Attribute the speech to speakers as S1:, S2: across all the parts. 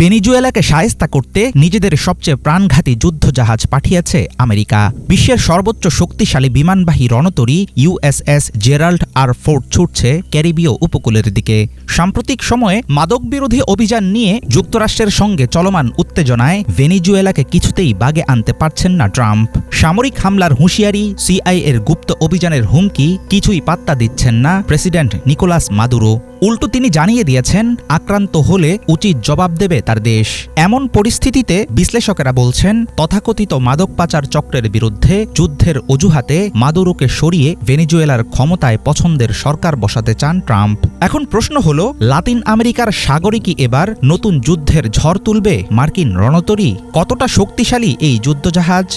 S1: ভেনিজুয়েলাকে সায়স্তা করতে নিজেদের সবচেয়ে প্রাণঘাতী যুদ্ধজাহাজ পাঠিয়েছে আমেরিকা। বিশ্বের সর্বোচ্চ শক্তিশালী বিমানবাহী রণতরী ইউএসএস জেরাল্ড আর ফোর্ট ছুটছে ক্যারিবীয় উপকূলের দিকে। সাম্প্রতিক সময়ে মাদক বিরোধী অভিযান নিয়ে যুক্তরাষ্ট্রের সঙ্গে চলমান উত্তেজনায় ভেনিজুয়েলাকে কিছুতেই বাগে আনতে পারছেন না ট্রাম্প। সামরিক হামলার হুঁশিয়ারি সিআইএর গুপ্ত অভিযানের হুমকি কিছুই পাত্তা দিচ্ছেন না প্রেসিডেন্ট নিকোলাস মাদুরো। উল্টো তিনি জানিয়ে দিয়েছেন, আক্রান্ত হলে উচিত জবাব দেবে তার দেশ। এমন পরিস্থিতিতে বিশ্লেষকেরা বলছেন, তথাকথিত মাদক পাচার চক্রের বিরুদ্ধে যুদ্ধের অজুহাতে মাদুরোকে সরিয়ে ভেনিজুয়েলার ক্ষমতায় পছন্দের সরকার বসাতে চান ট্রাম্প। এখন প্রশ্ন হল, লাতিন আমেরিকার সাগরিকই এবার নতুন যুদ্ধের ঝড় তুলবে মার্কিন রণতরী? কতটা শক্তিশালী এই যুদ্ধজাহাজ?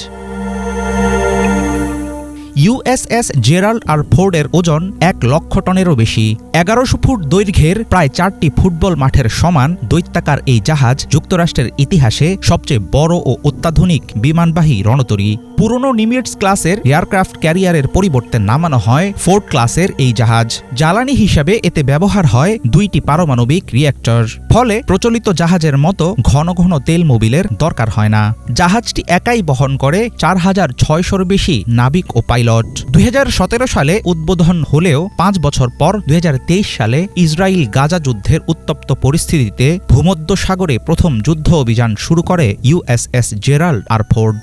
S1: ইউএসএস জেরাল্ড আর ফোর্ডের ওজন এক লক্ষ টনেরও বেশি। এগারোশো ফুট দৈর্ঘ্যের প্রায় চারটি ফুটবল মাঠের সমান দৈত্যাকার এই জাহাজ যুক্তরাষ্ট্রের ইতিহাসে সবচেয়ে বড় ও অত্যাধুনিক বিমানবাহী রণতরী। পুরনো নিমিটস ক্লাসের এয়ারক্রাফট ক্যারিয়ারের পরিবর্তে নামানো হয় ফোর্ড ক্লাসের এই জাহাজ। জ্বালানি হিসাবে এতে ব্যবহার হয় দুইটি পারমাণবিক রিয়্যাক্টর ফলে প্রচলিত জাহাজের মতো ঘন ঘন তেল মোবিলের দরকার হয় না। জাহাজটি একাই বহন করে চার হাজার ছয়শোর বেশি নাবিক ও পাইলট। দুই হাজার সতেরো সালে উদ্বোধন হলেও পাঁচ বছর পর দু হাজার তেইশ সালে ইসরায়েল গাজা যুদ্ধের উত্তপ্ত পরিস্থিতিতে ভূমধ্য সাগরে প্রথম যুদ্ধ অভিযান শুরু করে ইউএসএস জেরাল্ড আর ফোর্ড।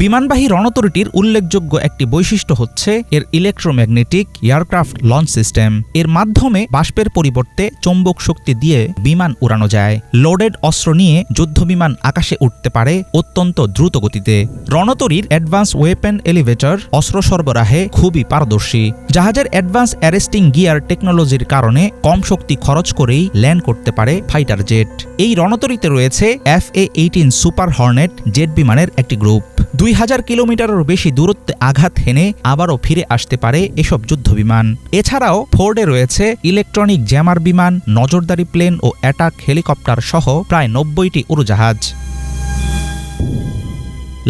S1: বিমানবাহী রণতরীটির উল্লেখযোগ্য একটি বৈশিষ্ট্য হচ্ছে এর ইলেকট্রোম্যাগনেটিক এয়ারক্রাফট লঞ্চ সিস্টেম এর মাধ্যমে বাষ্পের পরিবর্তে চৌম্বক শক্তি দিয়ে বিমান উড়ানো যায়। লোডেড অস্ত্র নিয়ে যুদ্ধবিমান আকাশে উঠতে পারে অত্যন্ত দ্রুত গতিতে রণতরীর অ্যাডভান্স ওয়েপেন এলিভেটর অস্ত্র সরবরাহে খুবই পারদর্শী। জাহাজের অ্যাডভান্স অ্যারেস্টিং গিয়ার টেকনোলজির কারণে কম শক্তি খরচ করেই ল্যান্ড করতে পারে ফাইটার জেট এই রণতরীতে রয়েছে F A eighteen super hornet jet বিমানের একটি গ্রুপ দুই হাজার কিলোমিটারের বেশি দূরত্বে আঘাত হেনে আবারও ফিরে আসতে পারে এসব যুদ্ধবিমান। এছাড়াও ফোর্ডে রয়েছে ইলেকট্রনিক জ্যামার বিমান, নজরদারি প্লেন ও অ্যাটাক হেলিকপ্টার সহ প্রায় নব্বইটি উড়োজাহাজ।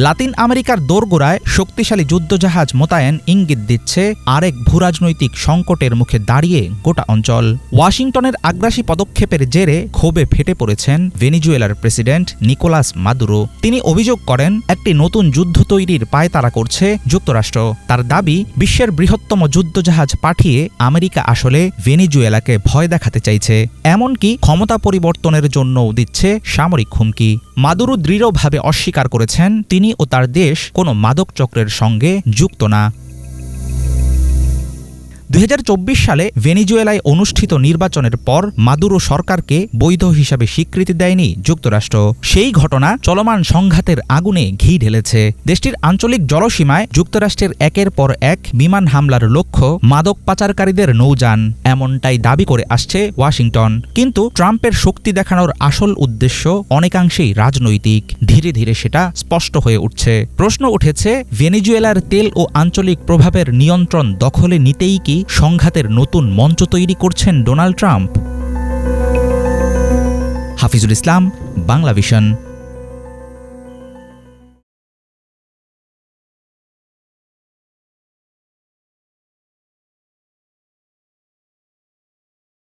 S1: লাতিন আমেরিকার দোরগোড়ায় শক্তিশালী যুদ্ধজাহাজ মোতায়েন ইঙ্গিত দিচ্ছে আরেক ভূরাজনৈতিক সংকটের মুখে দাঁড়িয়ে গোটা অঞ্চল। ওয়াশিংটনের আগ্রাসী পদক্ষেপের জেরে ক্ষোভে ফেটে পড়েছেন ভেনিজুয়েলার প্রেসিডেন্ট নিকোলাস মাদুরো। তিনি অভিযোগ করেন, একটি নতুন যুদ্ধ তৈরির পায়তারা করছে যুক্তরাষ্ট্র। তার দাবি, বিশ্বের বৃহত্তম যুদ্ধজাহাজ পাঠিয়ে আমেরিকা আসলে ভেনিজুয়েলাকে ভয় দেখাতে চাইছে। এমনকি ক্ষমতা পরিবর্তনের জন্যও দিচ্ছে সামরিক হুমকি। মাদুরো দৃঢ়ভাবে অস্বীকার করেছেন ও তার দেশ কোনো মাদক চক্রের সঙ্গে যুক্ত না। দুই হাজার চব্বিশ সালে ভেনিজুয়েলায় অনুষ্ঠিত নির্বাচনের পর মাদুরো সরকারকে বৈধ হিসাবে স্বীকৃতি দেয়নি যুক্তরাষ্ট্র। সেই ঘটনা চলমান সংঘাতের আগুনে ঘি ঢেলেছে। দেশটির আঞ্চলিক জলসীমায় যুক্তরাষ্ট্রের একের পর এক বিমান হামলার লক্ষ্য মাদক পাচারকারীদের নৌযান। এমনটাই দাবি করে আসছে ওয়াশিংটন। কিন্তু ট্রাম্পের শক্তি দেখানোর আসল উদ্দেশ্য অনেকাংশেই রাজনৈতিক। ধীরে ধীরে সেটা স্পষ্ট হয়ে উঠছে। প্রশ্ন উঠেছে, ভেনিজুয়েলার তেল ও আঞ্চলিক প্রভাবের নিয়ন্ত্রণ দখলে নিতেই কি সংঘাতের নতুন মঞ্চ তৈরি করছেন Donald Trump. Hafizul Islam Bangla vision